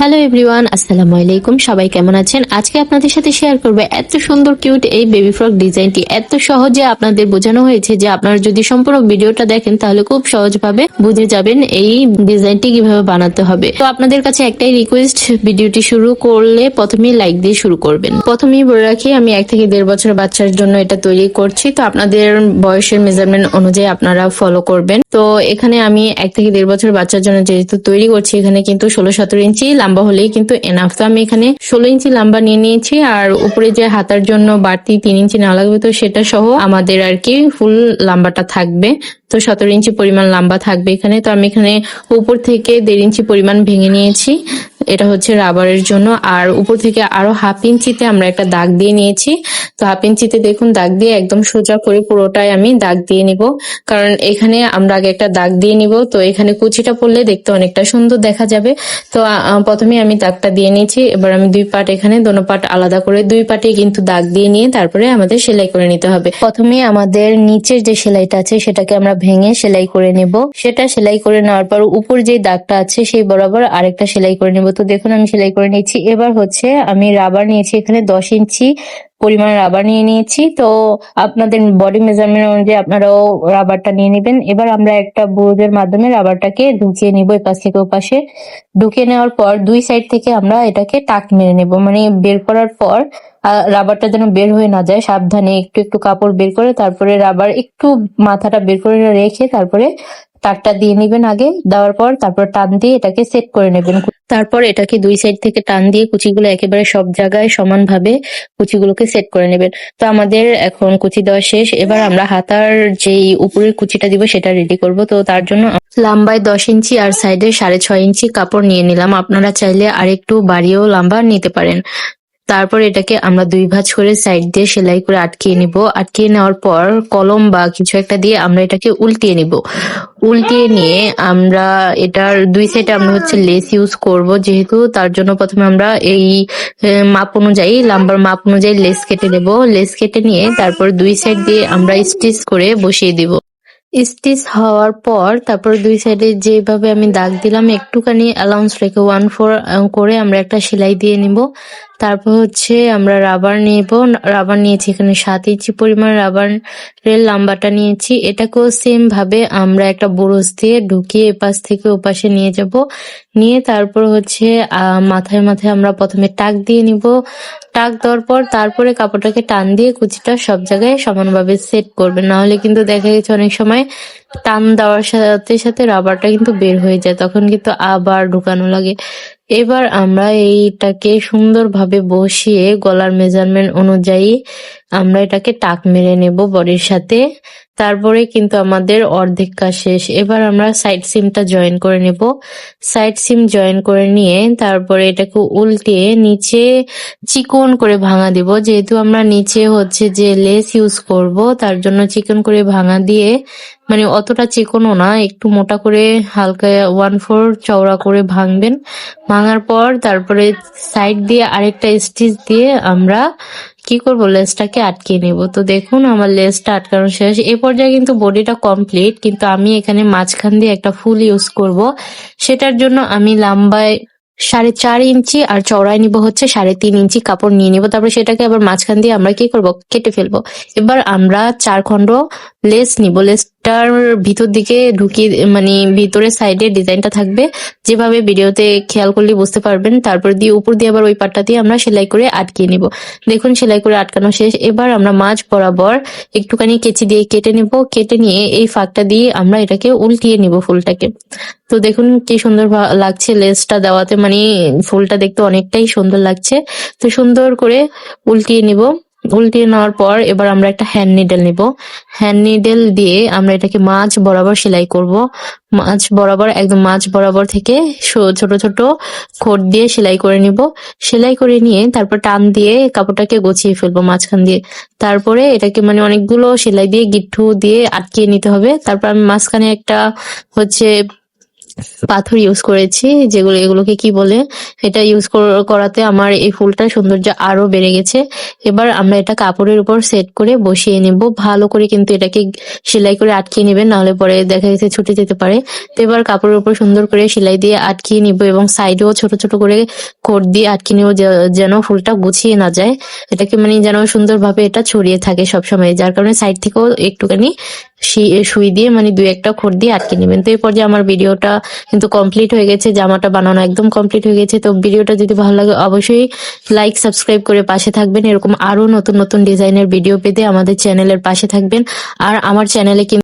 Hello everyone আসসালামু আলাইকুম সবাই কেমন আছেন? আজকে আপনাদের সাথে শেয়ার করবে এত সুন্দর কিউট এই বেবি ফ্রক ডিজাইনটি এত সহজে আপনাদের বোঝানো হয়েছে যে আপনারা যদি সম্পূর্ণ ভিডিওটা দেখেন, তাহলে খুব সহজভাবে বুঝে যাবেন এই ডিজাইনটি কীভাবে বানাতে হবে। তো আপনাদের কাছে একটাই রিকোয়েস্ট ভিডিওটি শুরু করলে প্রথমেই লাইক দিয়ে শুরু করবেন। প্রথমেই বলে রাখি, আমি এক থেকে দেড় বছর বাচ্চার জন্য এটা তৈরি করছি। তো আপনাদের বয়সের মেজারমেন্ট অনুযায়ী আপনারা ফলো করবেন। তো এখানে আমি এক থেকে দেড় বছর বাচ্চার জন্য যেহেতু তৈরি করছি, এখানে কিন্তু ষোলো সতেরো ইঞ্চি লম্বা হলেই কিন্তু এনাফ তো আমি এখানে ষোলো ইঞ্চি লম্বা নিয়ে নিয়েছি, আর উপরে যে হাতার জন্য বাড়তি তিন ইঞ্চি না লাগবে, তো সেটা সহ আমাদের আর কি ফুল লম্বাটা থাকবে। তো সতেরো ইঞ্চি পরিমাণ লম্বা থাকবে এখানে। তো আমি এখানে উপর থেকে দেড় ইঞ্চি পরিমাণ ভেঙে নিয়েছি। এটা হচ্ছে রাবারের জন্য। আর উপর থেকে আরও হাফ ইঞ্চিতে আমরা একটা দাগ দিয়ে নিয়েছি। তো হাফ ইঞ্চিতে দেখুন, দাগ দিয়ে একদম সোজা করে পুরোটাই আমি দাগ দিয়ে নিব। কারণ এখানে আমরা আগে একটা দাগ দিয়ে নিব। তো এখানে কুচিটা পড়লে দেখতে অনেকটা সুন্দর দেখা যাবে। তো প্রথমে আমি দাগটা দিয়ে নিয়েছি। এবার আমি দুই পাট এখানে, দোনো পাট আলাদা করে দুই পাটে কিন্তু দাগ দিয়ে নিয়ে তারপরে আমাদের সেলাই করে নিতে হবে। প্রথমে আমাদের নিচের যে সেলাইটা আছে, সেটাকে আমরা ভেঙে সেলাই করে নেব। সেটা সেলাই করে নেওয়ার পর উপর যে দাগটা আছে, সেই বরাবর আরেকটা সেলাই করে নেব। তো দেখুন, আমি সেলাই করে নিয়েছি। এবার হচ্ছে আমি রাবার নিয়েছি, এখানে দশ ইঞ্চি পরিমাণ রাবার নিয়ে নিয়েছি। তো আপনাদের বডি মেজারমেন্ট অনুযায়ী আপনারাও রাবারটা নিয়ে নেবেন। এবার আমরা একটা বুরুজের মাধ্যমে রাবারটাকে ঢুকিয়ে নিব এপাশ থেকে ওপাশে। ঢুকিয়ে নেওয়ার পর দুই সাইড থেকে আমরা এটাকে টাক মেরে নেব। মানে বের করার পর রাবারটা যেন বের হয়ে না যায়, সাবধানে একটু একটু কাপড় বের করে তারপরে রাবার একটু মাথাটা বের করে রেখে তারপরে তারটা দিয়ে নেবেন আগে, দেওয়ার পর তারপর টান দিয়ে এটাকে সেট করে নেবেন। তারপর এটাকে দুই সাইড থেকে টান দিয়ে কুচিগুলো একেবারে সব জায়গায় সমানভাবে কুচিগুলোকে সেট করে নেবেন। তো আমাদের এখন কুচি দেওয়া শেষ, এবার আমরা হাতার যেই উপরের কুচিটা দিব সেটা রেডি করব। তো তার জন্য লম্বায় দশ ইঞ্চি আর সাইডে সাড়ে ছয় ইঞ্চি কাপড় নিয়ে নিলাম। আপনারা চাইলে আরেকটু বাড়িয়েও লম্বা নিতে পারেন। তারপর এটাকে আমরা দুই ভাঁজ করে সাইড দিয়ে সেলাই করে আটকিয়ে নিব। আটকিয়ে নেওয়ার পর কলম বা কিছু একটা দিয়ে আমরা এটাকে উল্টিয়ে নিব। উল্টিয়ে নিয়ে আমরা এটার দুই সাইডে আমরা হচ্ছে লেস ইউজ করব। যেহেতু তার জন্য প্রথমে আমরা এই মাপ অনুযায়ী, লাম্বার মাপ অনুযায়ী লেস কেটে নেব। লেস কেটে নিয়ে তারপর দুই সাইড দিয়ে আমরা স্টিচ করে বসিয়ে দিব। স্টিচ হওয়ার পর তারপর দুই সাইডে যেভাবে আমি দাগ দিলাম, একটুখানি অ্যালাউন্স রেখে ওয়ান ফোর করে আমরা একটা সেলাই দিয়ে নিব। তারপর হচ্ছে আমরা রাবার নিব। রাবার নিয়েছি এখানে সাত ইঞ্চি পরিমাণ রাবারের লাম্বাটা নিয়েছি। এটাকেও সেম ভাবে আমরা একটা বুরুজ দিয়ে ঢুকিয়ে এপাশ থেকে ওপাশে নিয়ে যাব। নিয়ে তারপর হচ্ছে মাথায় মাথায় আমরা প্রথমে টাক দিয়ে নিব। টাক দেওয়ার পর তারপরে কাপড়টাকে টান দিয়ে কুচিটা সব জায়গায় সমানভাবে সেট করবে না হলে কিন্তু দেখা গেছে অনেক সময় টান দেওয়ার সাথে সাথে রাবারটা কিন্তু বের হয়ে যায়। তখন কিন্তু আবার ঢুকানো লাগে। এবার আমরা এইটাকে সুন্দরভাবে বসিয়ে গলার মেজারমেন্ট অনুযায়ী আমরা এটাকে টাক মেরে নেব বডির সাথে। তারপরে কিন্তু আমাদের অর্ধেক কাজ শেষ। এবার আমরা সাইড সিমটা জয়েন করে নেব। সাইড সিম জয়েন করে নিয়ে তারপরে এটাকে উল্টে নিচে চিকন করে ভাঙা দিব। যেহেতু আমরা নিচে হচ্ছে যে লেস ইউজ করব, তার জন্য চিকন করে ভাঙা দিয়ে মানে অতটা চিকনও না, একটু মোটা করে হালকা ওয়ান ফোর চওড়া করে ভাঙবেন। ভাঙার পর তারপরে সাইড দিয়ে আরেকটা স্টিচ দিয়ে আমরা কি করব? লেসটাকে আটকে নেব। তো দেখুন, আমার লেসটা আটকানো শেষ। এ পর্যায়ে কিন্তু বডিটা কমপ্লিট কিন্তু আমি এখানে মাঝখান দিয়ে একটা ফুল ইউজ করব। সেটার জন্য আমি লাম্বায় সাড়ে চার ইঞ্চি আর চওড়ায় নিব হচ্ছে সাড়ে তিন ইঞ্চি কাপড় নিয়ে নিব। তারপরে সেটাকে আবার মাঝখান দিয়ে আমরা কি করব? কেটে ফেলব। এবার আমরা চার খণ্ড লেস নিব। লেসটার ভিতর দিকে ঢুকিয়ে মানে ভিতরে সাইডে ডিজাইনটা থাকবে। যেভাবে ভিডিওতে খেয়াল করলে বুঝতে পারবেন, তারপর দিয়ে উপর দিয়ে আবার ওই পাটটা দিয়ে আমরা সেলাই করে আটকিয়ে নিব। দেখুন, সেলাই করে আটকানো শেষ। এবার আমরা মাঝ বরাবর একটুখানি কেচি দিয়ে কেটে নিব। কেটে নিয়ে এই ফাঁকটা দিয়ে আমরা এটাকে উল্টিয়ে নিব ফুলটাকে। তো দেখুন, কি সুন্দর লাগছে লেসটা দেওয়াতে। মানে ফুলটা দেখতে অনেকটাই সুন্দর লাগছে। তো সুন্দর করে উল্টিয়ে নিব। উল্টিয়ে নেওয়ার পর এবার আমরা একটা হ্যান্ড নিডেল নিব। হ্যান্ড নিডেল দিয়ে আমরা এটাকে মাছ বরাবর সেলাই করব। মাছ বরাবর, একদম মাছ বরাবর থেকে ছোট ছোট খোট দিয়ে সেলাই করে নিব। সেলাই করে নিয়ে তারপর টান দিয়ে কাপড়টাকে গুছিয়ে ফেলব মাঝখান দিয়ে। তারপরে এটাকে মানে অনেকগুলো সেলাই দিয়ে গিট্টু দিয়ে আটকিয়ে নিতে হবে। তারপর আমি মাঝখানে একটা হচ্ছে পাথর ইউজ করেছি, যেগুলো, এগুলোকে কি বলে, এটা ইউজ করাতে আমার এই ফুলটা সৌন্দর্য আরও বেড়ে গেছে। এবার আমরা এটা কাপড়ের উপর সেট করে বসিয়ে নিব। ভালো করে কিন্তু এটাকে সেলাই করে আটকিয়ে নেবেন, নাহলে পরে দেখা গেছে ছুটে যেতে পারে। তো এবার কাপড়ের উপর সুন্দর করে সেলাই দিয়ে আটকিয়ে নিব এবং সাইডেও ছোট ছোট করে কোট দিয়ে আটকে নিব যেন ফুলটা গুছিয়ে না যায়। এটাকে মানে যেন সুন্দরভাবে এটা ছড়িয়ে থাকে সবসময়, যার কারণে সাইড থেকেও একটুখানি সুই দিয়ে মানে দুই একটা খোর দিয়ে আটকে নেবেন। তো এরপর যে আমার ভিডিওটা কিন্তু কমপ্লিট হয়ে গেছে, জামাটা বানানো একদম কমপ্লিট হয়ে গেছে। তো ভিডিওটা যদি ভালো লাগে, অবশ্যই লাইক সাবস্ক্রাইব করে পাশে থাকবেন। এরকম আরও নতুন নতুন ডিজাইনের ভিডিও পেতে আমাদের চ্যানেলের পাশে থাকবেন। আর আমার চ্যানেলে কিন্তু